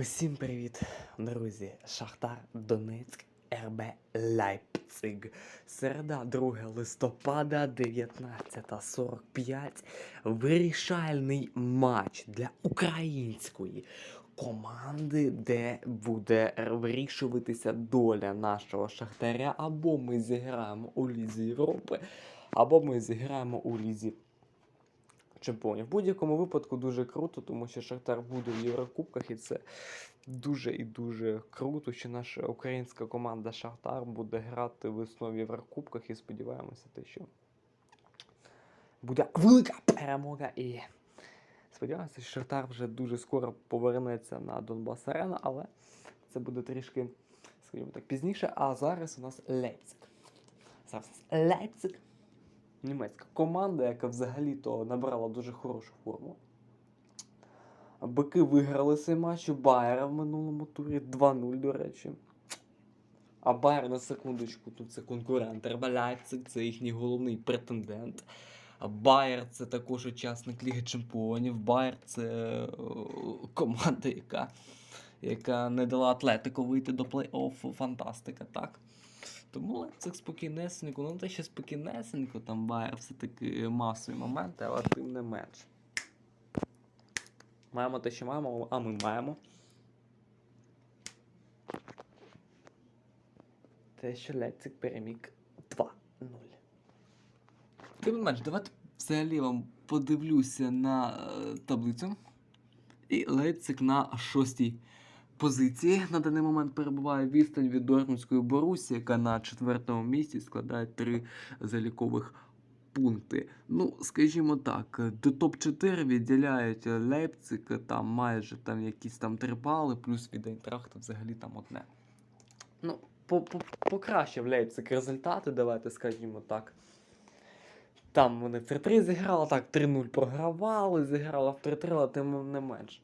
Усім привіт, друзі! Шахтар Донецьк, РБ Лейпциг. Середа, 2 листопада, 19.45. Вирішальний матч для української команди, де буде вирішуватися доля нашого Шахтаря. Або ми зіграємо у Лізі Європи, або ми зіграємо у Лізі чемпіонів. В будь-якому випадку дуже круто, тому що Шахтар буде в Єврокубках, і це дуже і дуже круто, що наша українська команда Шахтар буде грати весною в Єврокубках і сподіваємося, те, що буде велика перемога. І сподіваємося, що Шахтар вже дуже скоро повернеться на Донбас Арена, але це буде трішки, скажімо так, пізніше. А зараз у нас Лейпциг. Зараз у Лейпциг німецька команда, яка взагалі-то набрала дуже хорошу форму. Бики виграли цей матч у Байера в минулому турі 2-0, до речі. А Байер на секундочку, тут це конкурент. Лейпциг, це їхній головний претендент. Байер це також учасник Ліги Чемпіонів. Байер це е, команда, яка, яка не дала Атлетику вийти до плей-оффу. Фантастика, так? Тому Лейпциг спокійнесенько, ну те ще спокійнесенько, там Байер все-таки масові моменти, але тим не менш. Маємо те, що маємо, а ми маємо. Те, що Лейпциг переміг 2-0. Тим не менш, давайте взагалі вам подивлюся на е, таблицю. І Лейпциг на шостій позиції на даний момент перебуває відстань від Дортмундської Борусі, яка на четвертому місці складає три залікових пункти. Ну, скажімо так, до топ-4 відділяють Лейпциг, там майже там якісь там три бали, плюс від Айнтрахта взагалі там одне. Ну, по- по- покращив Лейпциг результати, давайте скажімо так. Там вони в 3-3 зіграли, так, 3-0 програвали, зіграли в 3-3, але тим не менш.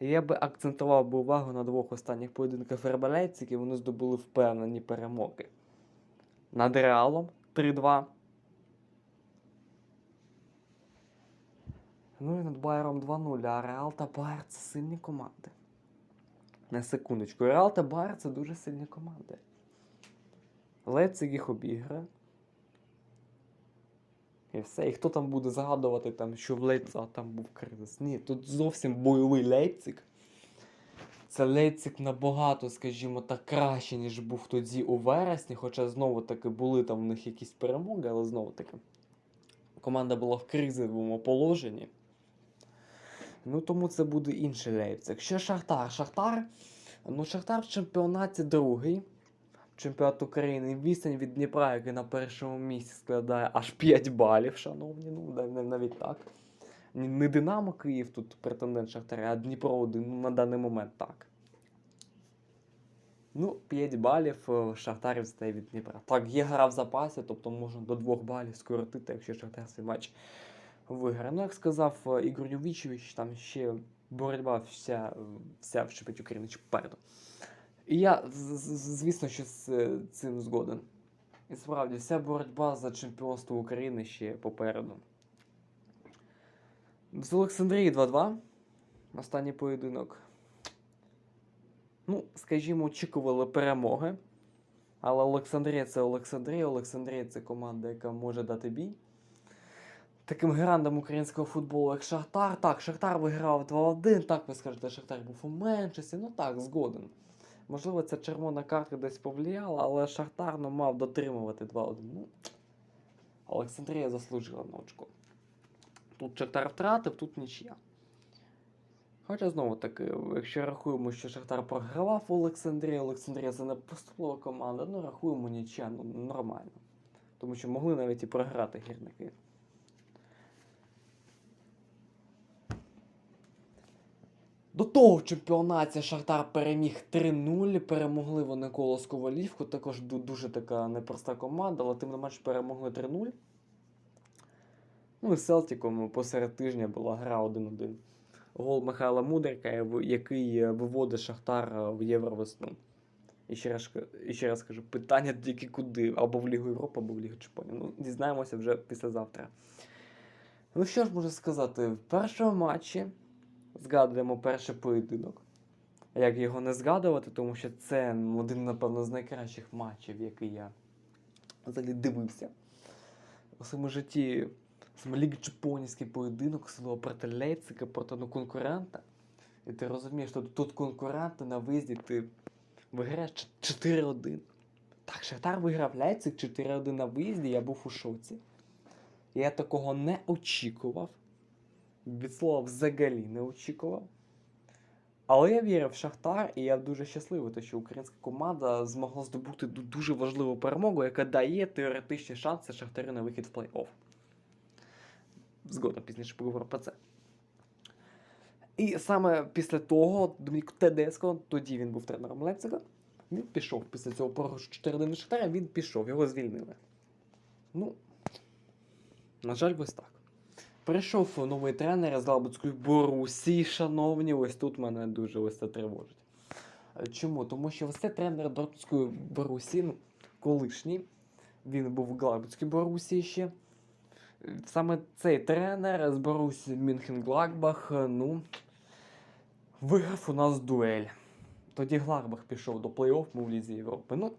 Я би акцентував би увагу на двох останніх поєдинках Фербалейців, і вони здобули впевнені перемоги. Над Реалом 3-2. Ну і над Байером 2-0. А Реал та Байер це сильні команди. На секундочку. Реал та Байер це дуже сильні команди. Лейпциг їх обіграє. І все. І хто там буде згадувати, там, що в Лейпцига там був кризис? Ні, тут зовсім бойовий Лейпциг. Це Лейпциг набагато, скажімо так, краще, ніж був тоді у вересні, хоча знову таки були там в них якісь перемоги, але знову таки команда була в кризовому положенні. Ну тому це буде інший Лейпциг. Ще Шахтар. Шахтар. Ну, Шахтар в чемпіонаті другий. Чемпіонат України відстань від Дніпра, який на першому місці складає аж 5 балів, шановні. Ну, навіть так. Не Динамо Київ тут претендент Шахтаря, а Дніпро один ну, на даний момент так. Ну, 5 балів е, Шахтар відстає від Дніпра. Так, є гра в запасі, тобто можна до 2 балів скоротити, якщо Шахтар цей матч виграє. Ну, як сказав е, Ігор Ювічевич, там ще боротьба вся, вся в Шепеті України попереду. І я, звісно, що з е, цим згоден. І справді, вся боротьба за чемпіонство України ще попереду. З Олександрії 2-2. Останній поєдинок. Ну, скажімо, очікували перемоги. Але Олександрія це Олександрія. Олександрія це команда, яка може дати бій. Таким грандом українського футболу, як Шахтар. Так, Шахтар виграв 2-1. Так, ви скажете, Шахтар був у меншості. Ну так, згоден. Можливо, ця червона картка десь повлияла, але Шахтар ну, мав дотримувати 2-1. Ну, Олександрія заслужила на очко. Тут Шахтар втратив, тут нічия. Хоча знову таки, якщо рахуємо, що Шахтар програвав у Олександрії, Олександрія це не поступлива команда, ну рахуємо нічия, ну нормально. Тому що могли навіть і програти гірники. До того в чемпіонаті Шахтар переміг 3-0. Перемогли вони колос Ковалівку. Також дуже така непроста команда, але тим не менш перемогли 3-0. Ну і з Селтіком посеред тижня була гра 1-1. Гол Михайла Мудрика, який е, виводить Шахтар е, в Євровесну. І ще раз, і ще раз кажу, питання тільки куди, або в Лігу Європи, або в Лігу Чемпіонів. Ну, дізнаємося вже післязавтра. Ну що ж можу сказати, в першому матчі згадуємо перший поєдинок. як його не згадувати, тому що це ну, один, напевно, з найкращих матчів, який я взагалі дивився. У своєму житті саме Ліги Чемпіонівський поєдинок сило проти Лейпцига, проти ну, конкурента. І ти розумієш, що тут конкуренти на виїзді ти виграєш 4-1. Так, Шахтар виграв Лейпциг 4-1 на виїзді, я був у шоці. Я такого не очікував. Від слова взагалі не очікував. Але я вірив в Шахтар, і я дуже щасливий, що українська команда змогла здобути дуже важливу перемогу, яка дає теоретичні шанси Шахтарю на вихід в плей-офф. Згодом пізніше поговоримо про це. І саме після того Домінік Тедеско, тоді він був тренером Лейпцига, він пішов після цього порогу 4 Шахтаря, він пішов, його звільнили. Ну, на жаль, ось так. Прийшов новий тренер з Лабутської Борусі, шановні, ось тут мене дуже ось це тривожить. Е, Чому? Тому що ось це тренер Дортмундської Борусі, ну, колишній, він був в Глабутській Борусі ще. Е, Саме цей тренер з Борусі Мюнхен Гладбах, е, ну, виграв у нас дуель. Тоді Гладбах пішов до плей-офф в Лізі Європи. Ну,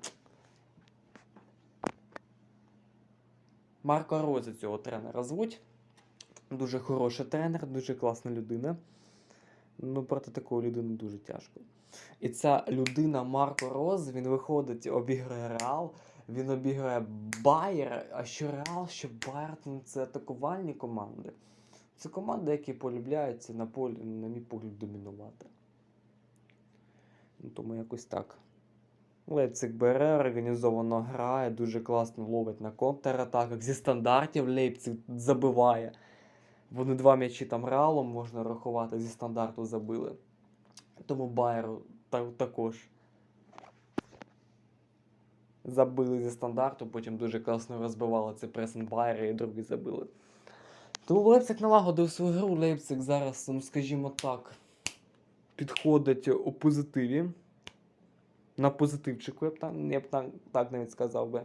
Марко Роза цього тренера звуть. Дуже хороший тренер, дуже класна людина. Ну, проти такої людини дуже тяжко. І ця людина Марко Роз, він виходить, обіграє Реал, він обіграє Байер. А що Реал, що Байер ну, це атакувальні команди. Це команди, які полюбляються на полі, на мій погляд, домінувати. Ну, тому якось так. Лейпциг бере, організовано грає, дуже класно ловить на контратаках. Зі стандартів Лейпциг забиває. Вони два м'ячі там реалом можна рахувати, зі стандарту забили. Тому Байеру та, також забили зі стандарту, потім дуже класно розбивали цей пресинг Байера і другий забили. Тому Лейпциг налагодив свою гру. Лейпциг зараз, ну скажімо так, підходить у позитиві. На позитивчику, я б так, я б так, так навіть сказав би.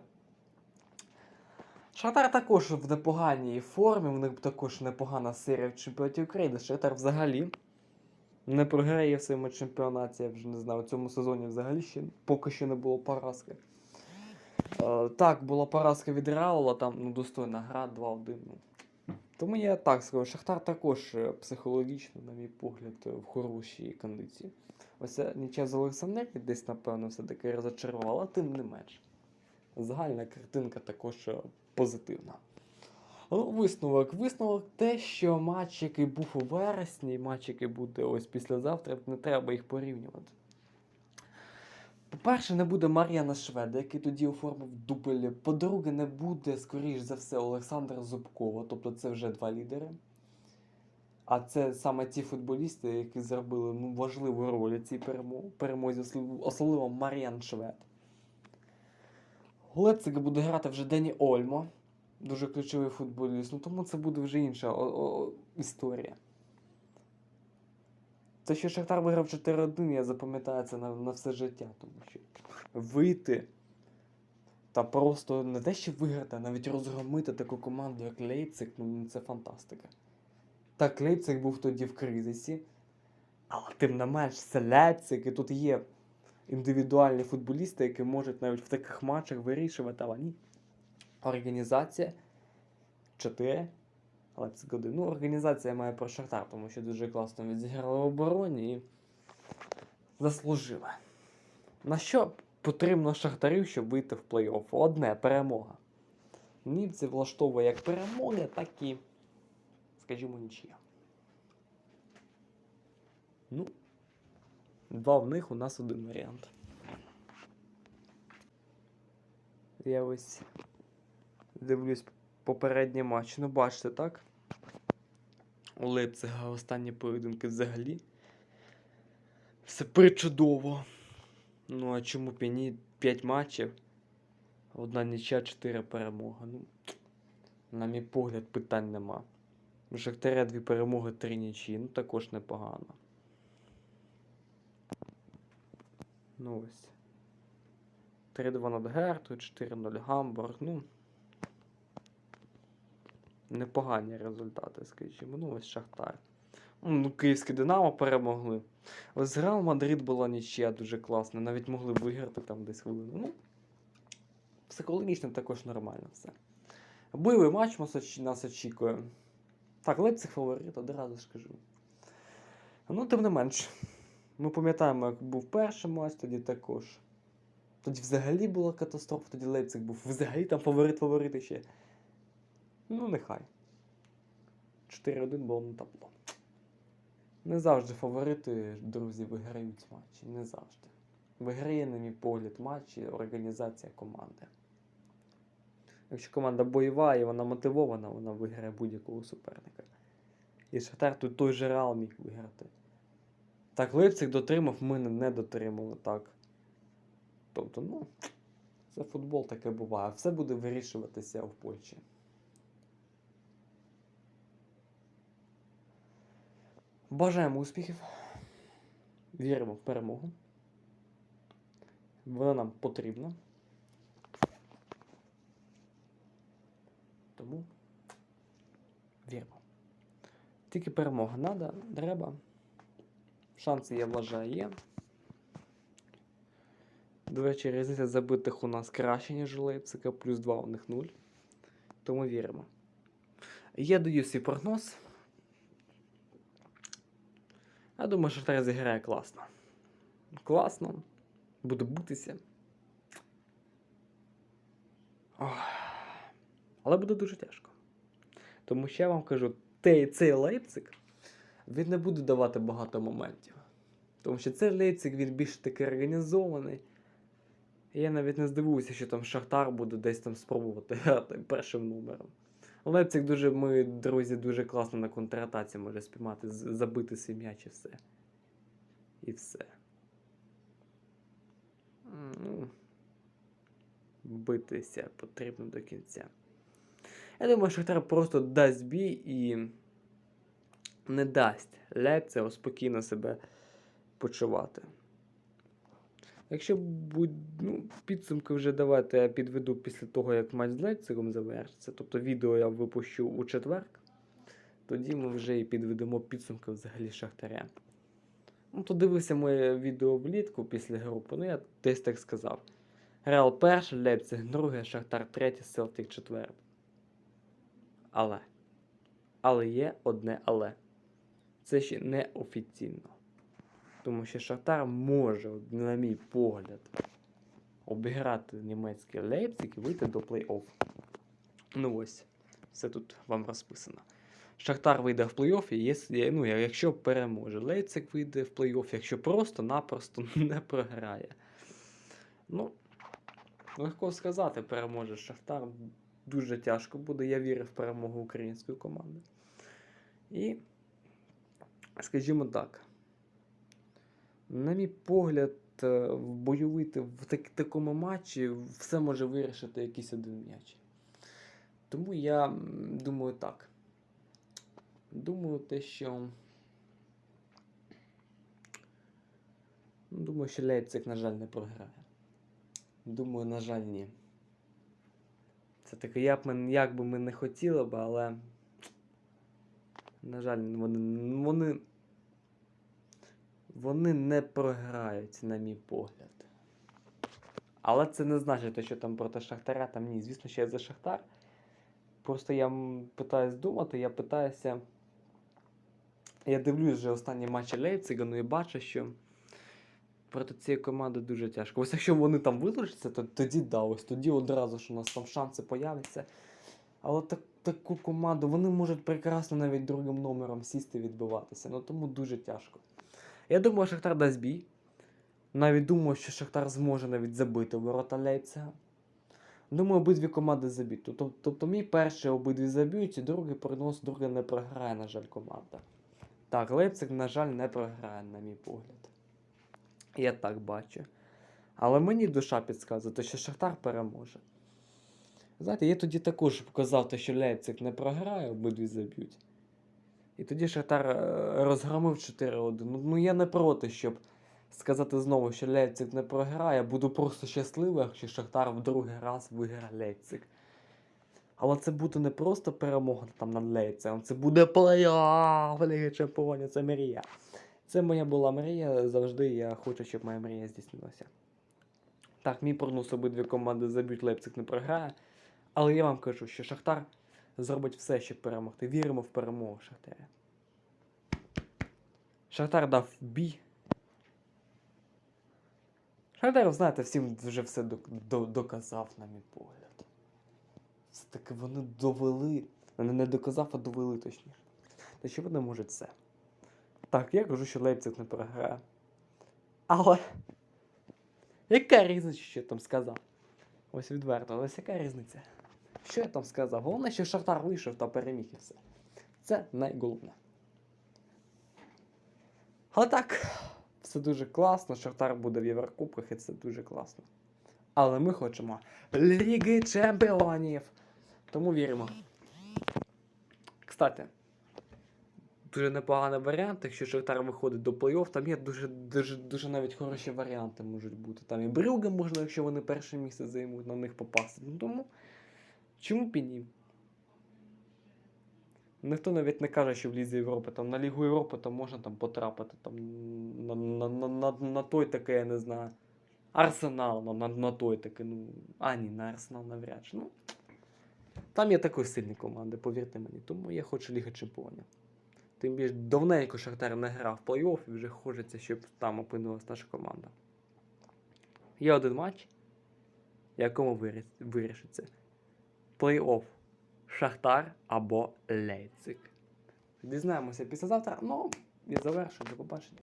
Шахтар також в непоганій формі, в них також непогана серія в чемпіонаті України. Шахтар взагалі не програє в своєму чемпіонаті, я вже не знаю, у цьому сезоні взагалі ще поки що не було поразки. Е, так, була поразка від Реала, там ну, достойна гра 2-1. Ну. Тому я так скажу, Шахтар також е, психологічно, на мій погляд, е, в хорошій кондиції. Ось ця нічия з Олександрії десь, напевно, все-таки розочарувала, тим не менш. Загальна картинка також е, позитивна. Ну, висновок. Висновок те, що матч, який був у вересні, матч, який буде ось післязавтра, не треба їх порівнювати. По-перше, не буде Мар'яна Шведа, який тоді оформив дубль. По-друге, не буде, скоріш за все, Олександра Зубкова, тобто це вже два лідери. А це саме ті футболісти, які зробили ну, важливу роль у цій перемозі, особливо- особливо Мар'ян Швед. Лепциг буде грати вже Дені Ольмо, дуже ключовий футболіст, ну тому це буде вже інша о- о- історія. Те, що Шахтар виграв 4-1, я запам'ятаю це на, на все життя, тому що вийти та просто не те, що виграти, а навіть розгромити таку команду, як Лейпциг, ну це фантастика. Так, Лейпциг був тоді в кризисі, але тим не менш, це Лейпциг, і тут є індивідуальні футболісти, які можуть навіть в таких матчах вирішувати, але ні. Організація 4. Лейпциг 1. Ну, організація має про Шахтар, тому що дуже класно відзіграли в обороні і заслужили. На що потрібно Шахтарю, щоб вийти в плей-офф? Одне перемога. Німці влаштовує як перемоги, так і, скажімо, нічия. Ну, два в них у нас один варіант. Я ось дивлюсь попередній матч. Ну, бачите, так? У Лейпцига останні поєдинки взагалі. Все причудово. Ну, а чому п'яні 5 матчів? Одна нічия, 4 перемоги. Ну, на мій погляд, питань нема. У Шахтаря дві перемоги, три нічі. Ну, також непогано. Ну ось. 3-2 над Герту, 4-0 Гамбург. Ну. Непогані результати, скажімо. Ну, ось Шахтар. Ну, київське Динамо перемогли. Ось Реал Мадрид була нічия дуже класна. Навіть могли виграти там десь хвилину. Ну, психологічно також нормально все. Бойовий матч нас очікує. Так, Лейпциг фаворит, одразу ж кажу. Ну, тим не менш, ми пам'ятаємо, як був перший матч, тоді також. Тоді взагалі була катастрофа, тоді Лейпциг був взагалі там фаворит фаворити ще. Ну, нехай. 4-1 було на табло. Не завжди фаворити, друзі, виграють матчі. Не завжди. Виграє, на мій погляд, матчі організація команди. Якщо команда бойова і вона мотивована, вона виграє будь-якого суперника. І Шахтар тут той же Реал міг виграти. Так, Лейпциг дотримав, ми не- дотримали так. Тобто, ну, це футбол таке буває. Все буде вирішуватися в Польщі. Бажаємо успіхів. Віримо в перемогу. Вона нам потрібна. Тому віримо. Тільки перемога надо, треба. Шанси, я вважаю, є. До речі, різниця забитих у нас краще, ніж у Лейпцига, плюс 2 у них 0. Тому віримо. Я даю свій прогноз. Я думаю, Шахтар зіграє класно. Класно. Буде бутися. Але буде дуже тяжко. Тому що я вам кажу, цей, цей він не буде давати багато моментів. Тому що цей Лейпциг, він більш таки організований. Я навіть не здивуюся, що там Шахтар буде десь там спробувати грати першим номером. Лейпциг дуже, ми, друзі, дуже класно на контратаці може спіймати, забити свій м'яч і все. І все. Ну, битися потрібно до кінця. Я думаю, Шахтар просто дасть бій і не дасть Лейпцигу спокійно себе почувати. Якщо ну, підсумки вже давайте я підведу після того, як матч з Лейпцигом завершиться. Тобто відео я випущу у четвер. Тоді ми вже і підведемо підсумки взагалі Шахтаря. Ну, то дивився моє відео влітку після групи. Ну, я десь так сказав. Реал перший, Лейпциг другий, Шахтар третій, Селтик четвертий. Але. Але є одне але. Це ще не офіційно. Тому що Шахтар може, на мій погляд, обіграти німецький Лейпциг і вийти до плей-офф. Ну ось, все тут вам розписано. Шахтар вийде в плей-офф, і ну, якщо переможе. Лейпциг вийде в плей-офф, якщо просто-напросто не програє. Ну, легко сказати, переможе Шахтар. Дуже тяжко буде. Я вірю в перемогу української команди. І, скажімо так, на мій погляд, е, в бойовий в так, такому матчі все може вирішити якийсь один м'яч. Тому я думаю так. Думаю, те, що. Ну, Думаю, що Лейпциг, на жаль, не програє. Думаю, на жаль, ні. Це таке, як, як би ми не хотіли б, але. На жаль, вони, вони, вони не програють, на мій погляд. Але це не значить, що там проти Шахтаря там ні. Звісно, що я за Шахтар. Просто я питаюсь думати, я питаюся. Я дивлюсь вже останні матчі Лейпцига, ну і бачу, що проти цієї команди дуже тяжко. Ось якщо вони там вилучаться, то тоді да, ось тоді одразу ж у нас там шанси появляться. Але так, таку команду вони можуть прекрасно навіть другим номером сісти відбиватися. Ну тому дуже тяжко. Я думаю, Шахтар дасть бій. Навіть думаю, що Шахтар зможе навіть забити ворота Лейпцига. Думаю, обидві команди заб'ють. Тобто, тобто мій перший обидві заб'ють, і другий прогноз, другий не програє, на жаль, команда. Так, Лейпциг, на жаль, не програє, на мій погляд. Я так бачу. Але мені душа підказує, що Шахтар переможе. Знаєте, я тоді також показав те, що Лейпциг не програє, обидві заб'ють. І тоді Шахтар е, розгромив 4-1. Ну, ну я не проти, щоб сказати знову, що Лейпциг не програє. Буду просто щасливий, якщо Шахтар в другий раз виграє Лейпциг. Але це буде не просто перемога там над Лейпцигом, це буде плей-офф Ліги Чемпіонів, це мрія. Це моя була мрія, завжди я хочу, щоб моя мрія здійснилася. Так, мій прогноз обидві команди заб'ють Лейпциг не програє. Але я вам кажу, що Шахтар зробить все, щоб перемогти. Віримо в перемогу Шахтаря. Шахтар дав бій. Шахтар, знаєте, всім вже все док- до- доказав, на мій погляд. Все-таки вони довели. Вони не доказав, а довели точніше. Та що вони можуть все. Так, я кажу, що Лейпциг не програє. Але. Яка різниця, що я там сказав? Ось відверто, ось яка різниця? Що я там сказав? Головне, що Шахтар вийшов та переміг і все. Це найголовне. Але так, все дуже класно. Шахтар буде в Єврокубках і це дуже класно. Але ми хочемо Ліги Чемпіонів. Тому віримо. Кстати, дуже непоганий варіант, якщо Шахтар виходить до плей-офф, там є дуже, дуже, дуже навіть хороші варіанти можуть бути. Там і Брюге можна, якщо вони перше місце займуть, на них попасти. Ну тому чому б і ні? Ніхто навіть не каже, що в Лізі Європи, там на Лігу Європи там можна там потрапити там, на, на, на, на, на той таке, я не знаю. Арсенал, на, на, на той таке, ну. А, ні, на Арсенал навряд чи. Ну, там є такої сильні команди, повірте мені. Тому я хочу Ліга Чемпіонів. Тим більше давненько Шахтар не грав в плей-офф і вже хочеться, щоб там опинилась наша команда. Є один матч, якому вирішиться плей-офф Шахтар або Лейцик. Дізнаємося післязавтра. Ну, і завершую. До побачення.